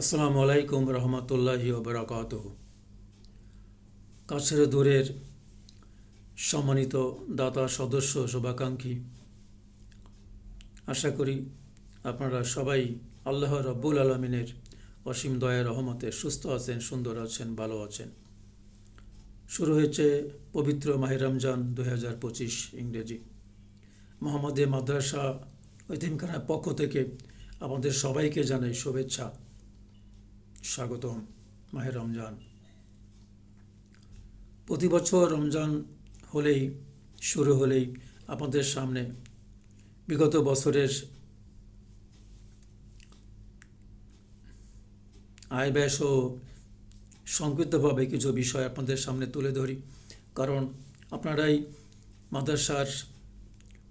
আসসালামু আলাইকুম রহমতুল্লাহি ওবরাকাত কাছের দূরের সম্মানিত দাতা, সদস্য, শুভাকাঙ্ক্ষী, আশা করি আপনারা সবাই আল্লাহ রব্বুল আলমিনের অসীম দয়া রহমতে সুস্থ আছেন, সুন্দর আছেন, ভালো আছেন। শুরু হয়েছে পবিত্র মাহে রমজান দু হাজার পঁচিশ ইংরেজি। মোহাম্মদে মাদ্রাসা ঐতিমখানার পক্ষ থেকে আমাদের সবাইকে জানাই শুভেচ্ছা। স্বাগতম, মাহে রমজান। প্রতি বছর রমজান হলেই, শুরু হলেই আপনাদের সামনে বিগত বছরের আয় ব্যয় সহ সংক্ষিপ্তভাবে কিছু বিষয় আপনাদের সামনে তুলে ধরি। কারণ আপনারাই মাদ্রাসার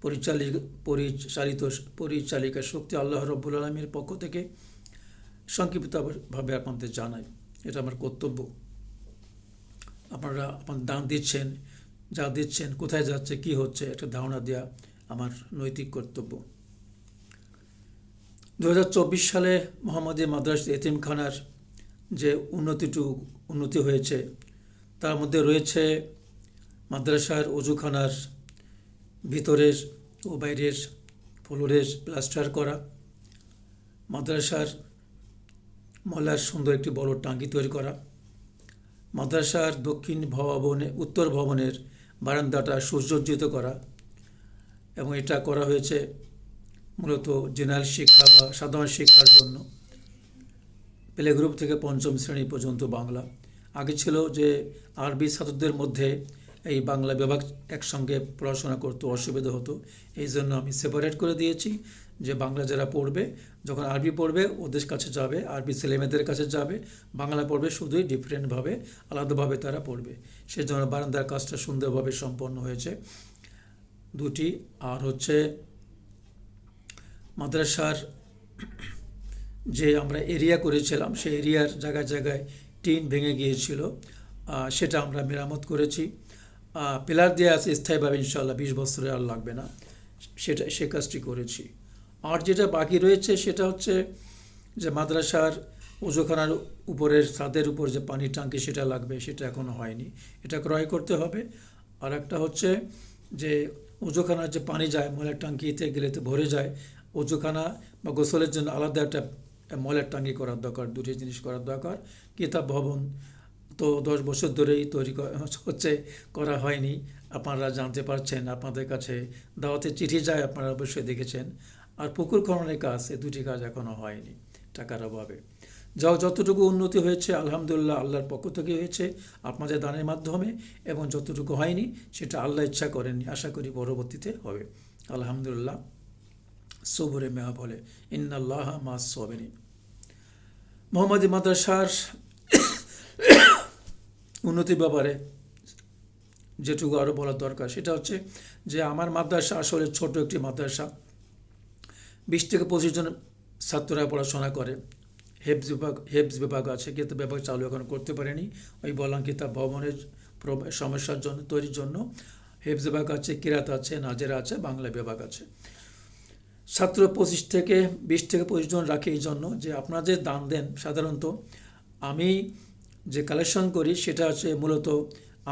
পরিচালিত পরিচালিত পরিচালিকা শক্তি আল্লাহ রব্বুল আলমীর পক্ষ থেকে সংক্ষিপ্তভাবে আপনাদের জানাই, এটা আমার কর্তব্য। আপনারা আপনার দান দিচ্ছেন, যা দিচ্ছেন, কোথায় যাচ্ছে, কি হচ্ছে, একটা ধারণা দেওয়া আমার নৈতিক কর্তব্য। দু হাজার চব্বিশ সালে মোহাম্মদী মাদ্রাস এতিমখানার যে উন্নতিটু, উন্নতি হয়েছে, তার মধ্যে রয়েছে মাদ্রাসার অজুখানার ভিতরের ও বাইরের ফ্লোরের প্লাস্টার করা, মাদ্রাসার মলার সুন্দর একটি বড় টাঙ্কি তৈরি করা। মাদ্রাসার দক্ষিণ ভবনে, উত্তর ভবনের বারান্দাটা সুসজ্জিত করা এবং এটা করা হয়েছে মূলত জেনারেল শিক্ষা বা সাধারণ শিক্ষার জন্য। প্লে গ্রুপ থেকে পঞ্চম শ্রেণি পর্যন্ত বাংলা। আগে ছিল যে আরবি ছাত্রদের মধ্যে এই বাংলা বিভাগ একসঙ্গে পড়াশোনা করতে অসুবিধা হতো। এই জন্য আমি সেপারেট করে দিয়েছি। যে বাংলা যারা পড়বে, যখন আরবি পড়বে, ওদের কাছে যাবে, আরবি ছেলেমেয়েদের কাছে যাবে, বাংলা পড়বে শুধুই ডিফারেন্টভাবে আলাদাভাবে তারা পড়বে। সেজন্য বারান্দার কাজটা সুন্দরভাবে সম্পন্ন হয়েছে। দুটি, আর হচ্ছে মাদ্রাসার যে আমরা এরিয়া করেছিলাম, সেই এরিয়ার জায়গায় জায়গায় টিন ভেঙে গিয়েছিল। সেটা আমরা মেরামত করেছি। পিলার দিয়ে আছে, স্থায়ীভাবে ইনশাল্লাহ বিশ বছরে আর লাগবে না। সেটা, সে কাজটি করেছি। আর যেটা বাকি রয়েছে সেটা হচ্ছে যে মাদ্রাসার উজুখানার উপরের ছাদের উপর যে পানির টাঙ্কি সেটা লাগবে, সেটা এখনও হয়নি। এটা ক্রয় করতে হবে। আর একটা হচ্ছে যে উজুখানার যে পানি যায় ময়লার টাঙ্কিতে গেলে তো ভরে যায় উজুখানা বা গোসলের জন্য আলাদা একটা ময়লার টাঙ্কি করার দরকার, দুটি জিনিস করার দরকার, কিতাব ভবন। তো দশ বছর ধরেই তৈরি হচ্ছে, করা হয়নি। আপনারা জানতে পারছেন, আপনাদের কাছে দাওয়াতে চিঠি যায়, আপনারা অবশ্যই দেখেছেন। আর পুকুর খননের কাজ এ দুটি কাজ এখনও হয়নি টাকার অভাবে। যাও যতটুকু উন্নতি হয়েছে, আলহামদুলিল্লাহ আল্লাহর পক্ষ থেকে হয়েছে আপনাদের দানের মাধ্যমে এবং যতটুকু হয়নি সেটা আল্লাহ ইচ্ছা করেননি, আশা করি পরবর্তীতে হবে। আলহামদুলিল্লাহ, সবরে মেয়া বলে, ইন্নাল্লাহ মা সবেনি মোহাম্মদী মাদ্রাসার উন্নতির ব্যাপারে যেটুকু আরও বলার দরকার সেটা হচ্ছে যে আমার মাদ্রাসা আসলে ছোট একটি মাদ্রাসা। বিশ থেকে পঁচিশ জন ছাত্ররা পড়াশোনা করে। হেবস বিভাগ হেবস বিভাগ আছে, কিন্তু বিভাগ চালু এখন করতে পারেনি। ওই বললাম কিতাব ভবনের সমস্যার জন্য, তৈরির জন্য। হেবস বিভাগ আছে, কিরাত আছে, নাজেরা আছে, বাংলা বিভাগ আছে। ছাত্র পঁচিশ থেকে বিশ থেকে পঁচিশ জন রাখে এই জন্য যে আপনারা যে দান দেন সাধারণত, আমি যে কালেকশন করি সেটা হচ্ছে মূলত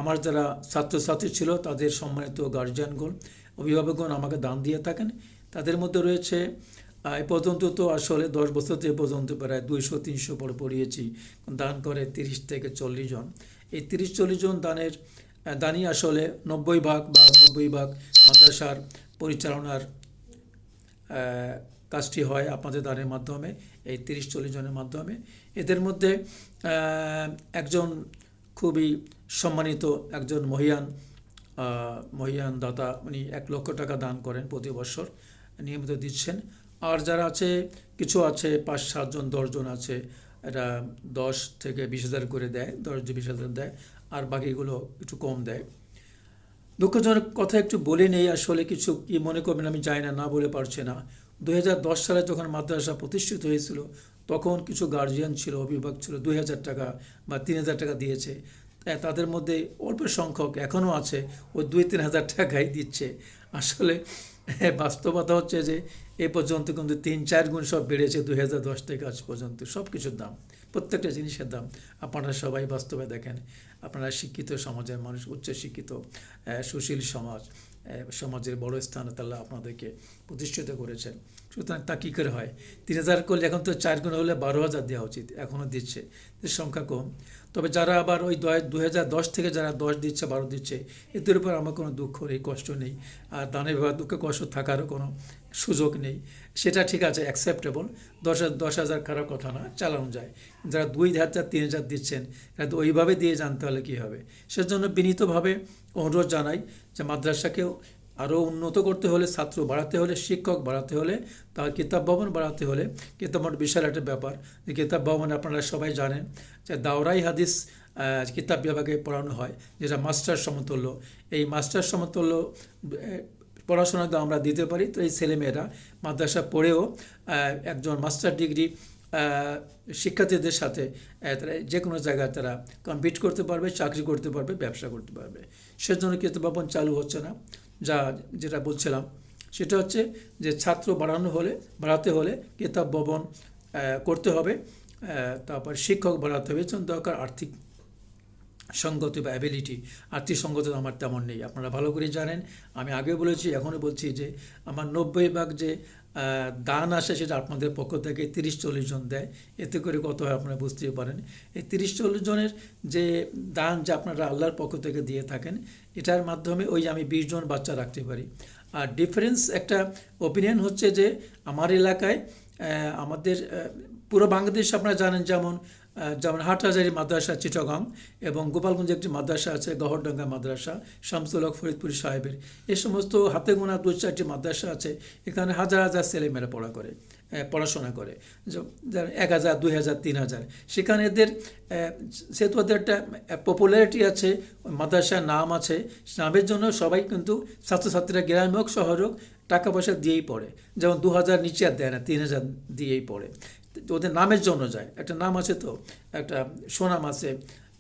আমার যারা ছাত্রছাত্রী ছিল তাদের সম্মানিত গার্জিয়ানগণ অভিভাবকগণ আমাকে দান দিয়ে থাকেন। তাদের মধ্যে রয়েছে এ পর্যন্ত তো আসলে দশ বছর থেকে পর্যন্ত প্রায় দুইশো, তিনশো পর পড়িয়েছি, দান করে তিরিশ থেকে চল্লিশ জন। এই তিরিশ, চল্লিশ জন দানের দানই আসলে নব্বই ভাগ বা নব্বই ভাগ মাদ্রাসার পরিচালনার কাজটি হয় আপনাদের দানের মাধ্যমে, এই তিরিশ, চল্লিশ জনের মাধ্যমে। এদের মধ্যে একজন খুবই সম্মানিত একজন মহিয়ান মহিয়ান দাতা উনি এক লক্ষ টাকা দান করেন প্রতি বছর। নিয়মিত দিচ্ছেন। আর যারা আছে, কিছু আছে, পাঁচ সাতজন দশজন আছে, এটা দশ থেকে বিশ হাজার করে দেয়, দশ বিশ হাজার দেয়, আর বাকিগুলো একটু কম দেয়। দুঃখজনক কথা একটু বলে নেই, আসলে কিছু কি মনে করবেন আমি জানি না না বলে পারছে না। দু হাজার দশ সালে যখন মাদ্রাসা প্রতিষ্ঠিত হয়েছিল, তখন কিছু গার্জিয়ান ছিল, অভিভাবক ছিল, দুই হাজার টাকা বা তিন হাজার টাকা দিয়েছে। তাদের মধ্যে অল্প সংখ্যক এখনও আছে, ওই দুই তিন হাজার টাকাই দিচ্ছে। আসলে বাস্তবতা হচ্ছে যে এ পর্যন্ত কিন্তু তিন চার গুণ সব বেড়েছে দু হাজার দশ থেকে আজ পর্যন্ত। সব কিছুর দাম। প্রত্যেকটা জিনিসের দাম। আপনারা সবাই বাস্তবে দেখেন, আপনারা শিক্ষিত সমাজের মানুষ উচ্চ শিক্ষিত সুশীল সমাজ সমাজের বড় স্থানে তারা আপনাদেরকে প্রতিষ্ঠিত করেছেন। সুতরাং তা কী করে হয়? তিন হাজার করলে এখন তো চার গুণ হলে বারো হাজার দেওয়া উচিত এখনও দিচ্ছে। সংখ্যা কম। তবে যারা আবার ওই দু হাজার দশ থেকে যারা দশ দিচ্ছে, বারো দিচ্ছে, এদের উপর আমার কোনো দুঃখ নেই, কষ্ট নেই। আর দানে বা দুঃখ, কষ্ট থাকারও কোনো সুযোগ নেই। সেটা ঠিক আছে অ্যাকসেপ্টেবল দশ দশ হাজার খারাপ কথা না, চালানো যায়। যারা দুই হাজার তিন হাজার দিচ্ছেন এরা তো ওইভাবে দিয়ে জানতে হলে কী হবে? সেজন্য বিনীতভাবে অনুরোধ জানাই যে মাদ্রাসাকেও আরও উন্নত করতে হলে, ছাত্র বাড়াতে হলে, শিক্ষক বাড়াতে হলে, তার কিতাব ভবন বাড়াতে হলে, কিতাব ভবন বিশাল একটা ব্যাপার। যে কিতাব ভবন আপনারা সবাই জানেন যে দাওরাই হাদিস কিতাব বিভাগে পড়ানো হয়, যেটা মাস্টার সমতুল্য। এই মাস্টার সমতুল্য পড়াশোনা তো আমরা দিতে পারি। তো এই ছেলেমেয়েরা মাদ্রাসা পড়েও একজন মাস্টার ডিগ্রি শিক্ষার্থীদের সাথে তারা যে কোনো জায়গায় তারা কম্পিট করতে পারবে, চাকরি করতে পারবে, ব্যবসা করতে পারবে। সেজন্য কিতাব ভবন চালু হচ্ছে না। যা, যেটা বলছিলাম, সেটা হচ্ছে যে ছাত্র বাড়ানো হলে, বাড়াতে হলে কিতাব ভবন করতে হবে। তারপর শিক্ষক বাড়াতে হবে। দরকার আর্থিক সঙ্গতি বা অ্যাবিলিটি আর্থিক সঙ্গত আমার তেমন নেই। আপনারা ভালো করে জানেন, আমি আগে বলেছি, এখনও বলছি যে, আমার নব্বই ভাগ যে দান আসে সেটা আপনাদের পক্ষ থেকে তিরিশ চল্লিশ জন দেয়। এতে করে কত হয় আপনারা বুঝতেই পারেন। এই তিরিশ চল্লিশ জনের যে দান যে আপনারা আল্লাহর পক্ষ থেকে দিয়ে থাকেন, এটার মাধ্যমে ওই আমি বিশ জন বাচ্চা রাখতে পারি। আর ডিফারেন্স একটা ওপিনিয়ন হচ্ছে যে, আমার এলাকায় আমাদের পুরো বাংলাদেশ আপনারা জানেন যেমন যেমন হাটহাজারি মাদ্রাসা চিটাগং এবং গোপালগঞ্জে একটি মাদ্রাসা আছে, গহরডাঙ্গা মাদ্রাসা, শামসুল হক ফরিদপুরি সাহেবের। এই সমস্ত হাতে গোনা দু চারটি মাদ্রাসা আছে, এখানে হাজার হাজার ছেলেমেয়েরা পড়া করে পড়াশোনা করে। এক হাজার, দুই হাজার, তিন হাজার। সেখানে এদের যেহেতু ওদের একটা পপুলারিটি আছে, মাদ্রাসার নাম আছে নামের জন্য সবাই কিন্তু ছাত্রছাত্রীরা গ্রামে হোক, শহর হোক, টাকা পয়সা দিয়েই পড়ে। যেমন দু হাজার নিচে আর দেয় না, তিন হাজার দিয়েই পড়ে। ওদের নামের জন্য যায়। একটা নাম আছে তো, একটা সোনাম আছে,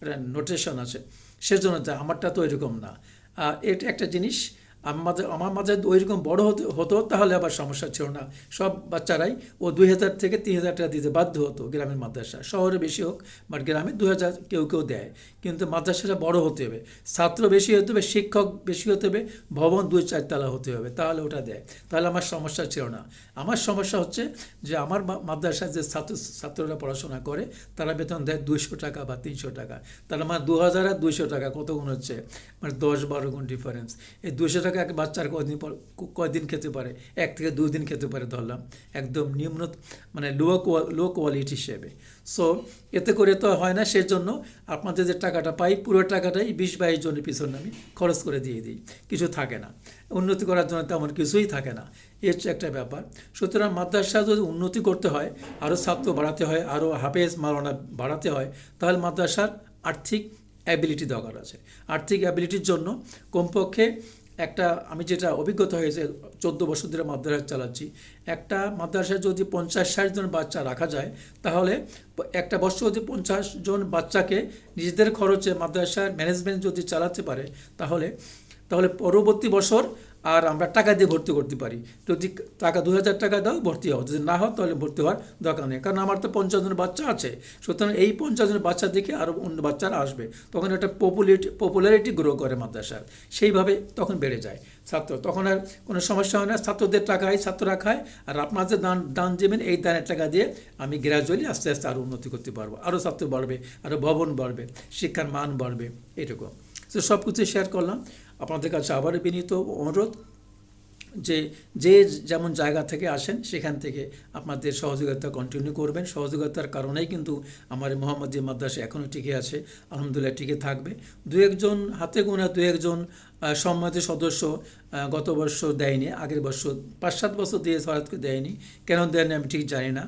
একটা নোটেশন আছে। সেজন্য যায় আমারটা তো এরকম না। এটা একটা জিনিস আমার মাঝে আমার মাঝে ওইরকম বড় হতে, হতো, তাহলে আবার সমস্যা ছিল না। সব বাচ্চারাই, ও দুই হাজার থেকে তিন হাজার টাকা দিতে বাধ্য হতো গ্রামের মাদ্রাসা। শহরে বেশি হোক, বাট গ্রামে দু হাজার কেউ কেউ দেয়। কিন্তু মাদ্রাসাটা বড় হতে হবে। ছাত্র বেশি হতে হবে, শিক্ষক বেশি হতে হবে, ভবন দুই চারতলা হতে হবে, তাহলে ওটা দেয়। তাহলে আমার সমস্যা ছিল না। আমার সমস্যা হচ্ছে যে আমার মাদ্রাসায় যে ছাত্র, ছাত্ররা পড়াশোনা করে, তারা বেতন দেয় দুইশো টাকা বা তিনশো টাকা। তাহলে আমার দু হাজার আর দুইশো টাকা, কত গুণ হচ্ছে? মানে দশ বারো গুণ ডিফারেন্স এই দুশো টাকা এক বাচ্চার কদিন পর কয়দিন খেতে পারে? এক থেকে দুই দিন খেতে পারে ধরলাম। একদম নিম্ন মানে লো লো কোয়ালিটি হিসেবে। সো এতে করে তো হয় না, সেজন্য আপনাদের যে টাকাটা পাই, পুরো টাকাটাই বিশ বাইশ জনের পিছনে আমি খরচ করে দিয়ে দিই। কিছু থাকে না। উন্নতি করার জন্য তেমন কিছুই থাকে না। এ হচ্ছে একটা ব্যাপার। সুতরাং মাদ্রাসা যদি উন্নতি করতে হয় আরও ছাত্র বাড়াতে হয় আরও হাফেজ মারানা বাড়াতে হয়, তাহলে মাদ্রাসার আর্থিক অ্যাবিলিটি দরকার আছে। আর্থিক অ্যাবিলিটির জন্য কমপক্ষে একটা, আমি যেটা অভিজ্ঞতা হয়েছে, চোদ্দ বছর ধরে মাদ্রাসা চালাচ্ছি। একটা মাদ্রাসায় যদি পঞ্চাশ, ষাট জন বাচ্চা রাখা যায়, তাহলে একটা বছর যদি পঞ্চাশ জন বাচ্চাকে নিজেদের খরচে মাদ্রাসার ম্যানেজমেন্ট যদি চালাতে পারে, তাহলে তাহলে পরবর্তী বছর আর আমরা টাকা দিয়ে ভর্তি করতে পারি। যদি টাকা দু হাজার টাকা দাও, ভর্তি হও। যদি না হও, তাহলে ভর্তি হওয়ার দরকার নেই। কারণ আমার তো পঞ্চাশ জনের বাচ্চা আছে। সুতরাং এই পঞ্চাশ জনের বাচ্চা দেখে আরও অন্য বাচ্চারা আসবে। তখন একটা পপুলারিটি পপুলারিটি গ্রো করে মাদ্রাসার। সেইভাবে তখন বেড়ে যায়। ছাত্র, তখন আর কোনো সমস্যা হয় না। ছাত্রদের টাকায় ছাত্ররা খায়। আর আপনার যে দান দান দেবেন, এই দানের টাকা দিয়ে আমি গ্র্যাজুয়ালি আস্তে আস্তে আরও উন্নতি করতে পারব। আরও ছাত্র বাড়বে আরও ভবন বাড়বে, শিক্ষার মান বাড়বে এরকম তো সব কিছু শেয়ার করলাম। আপনাদের কাছে আবার বিনীত অনুরোধ যে যে যেমন জায়গা থেকে আসেন সেখান থেকে আপনাদের সহযোগিতা কন্টিনিউ করবেন। সহযোগিতার কারণেই কিন্তু আমার মোহাম্মদী মাদ্রাসা এখনও টিকে আছে আলহামদুলিল্লাহ টিকে থাকবে। দু একজন হাতে গোনা দু একজন আহ, সম্মানিত সদস্য গত বছর দেয়নি আগের বছর পাঁচ সাত বছর দিয়ে ভারতকে দেয়নি। কেন দেয়নি আমি ঠিক জানি না।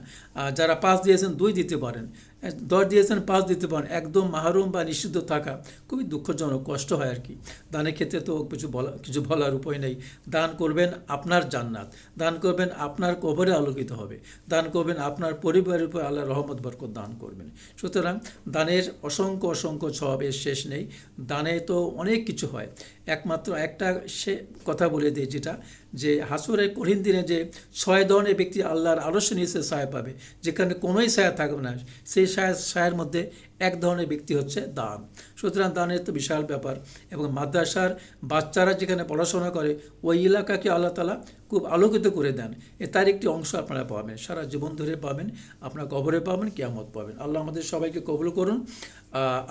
যারা পাঁচ দিয়েছেন দুই দিতে পারেন। দশ দিয়েছেন, পাঁচ দিতে পারেন। একদম মাহরুম বা নিষিদ্ধ থাকা খুবই দুঃখজনক, কষ্ট হয় আর কি। দানের ক্ষেত্রে তো কিছু বলা, কিছু বলার উপায় নেই। দান করবেন আপনার জান্নাত। দান করবেন আপনার কবরে আলোকিত হবে। দান করবেন আপনার পরিবারের উপর আল্লাহ রহমত, বরকত দান করবেন। সুতরাং দানের অসংখ্য অসংখ্য স্বভাবের শেষ নেই। দানে তো অনেক কিছু হয়। একমাত্র একটা সে কথা বলে দেয় যেটা, যে হাসুরের কঠিন দিনে যে ছয় ধরনের ব্যক্তি আল্লাহর আরশে নিচে সায় পাবে। যেখানে কোনোই সায়া থাকবে না। সেই সায়া সায়ের মধ্যে এক ধরনের ব্যক্তি হচ্ছে দান। সুতরাং দানের তো বিশাল ব্যাপার এবং মাদ্রাসার বাচ্চারা যেখানে পড়াশোনা করে, ওই এলাকাকে আল্লাহ তালা খুব আলোকিত করে দেন। এ তার একটি অংশ আপনারা পাবেন। সারা জীবন ধরে পাবেন, আপনারা কবরে পাবেন, কেয়ামত পাবেন। আল্লাহ আমাদের সবাইকে কবল করুন।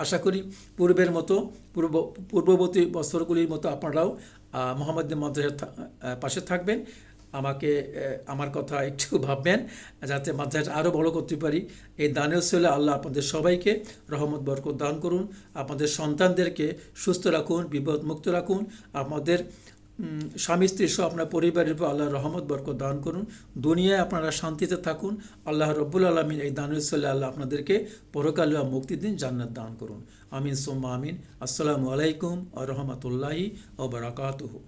আশা করি পূর্বের মতো, পূর্ব, পূর্ববর্তী বছরগুলির মতো আপনারাও মোহাম্মদ মাদ্রাসার পাশে থাকবেন। আমাকে আমার কথা একটু ভাববেন, যাতে মাদ্রাসা আরও বড় করতে পারি। এই দানের ছেলে আল্লাহ আপনাদের সবাইকে রহমত, বরকত দান করুন। আপনাদের সন্তানদেরকে সুস্থ রাখুন বিপদ মুক্ত রাখুন। আপনাদের স্বামী, স্ত্রী সহ আপনার পরিবারের উপর আল্লাহ রহমত, বরকত দান করুন। দুনিয়ায় আপনারা শান্তিতে থাকুন। আল্লাহ রব্বুল আলমিন এই দানের ছেলে আল্লাহ আপনাদেরকে পরকালীয় মুক্তি দিন জান্নাত দান করুন। আমিন, সোম্মা আমিন। আসসালামু আলাইকুম আ রহমতুল্লাহি ও বারাকাতুহু।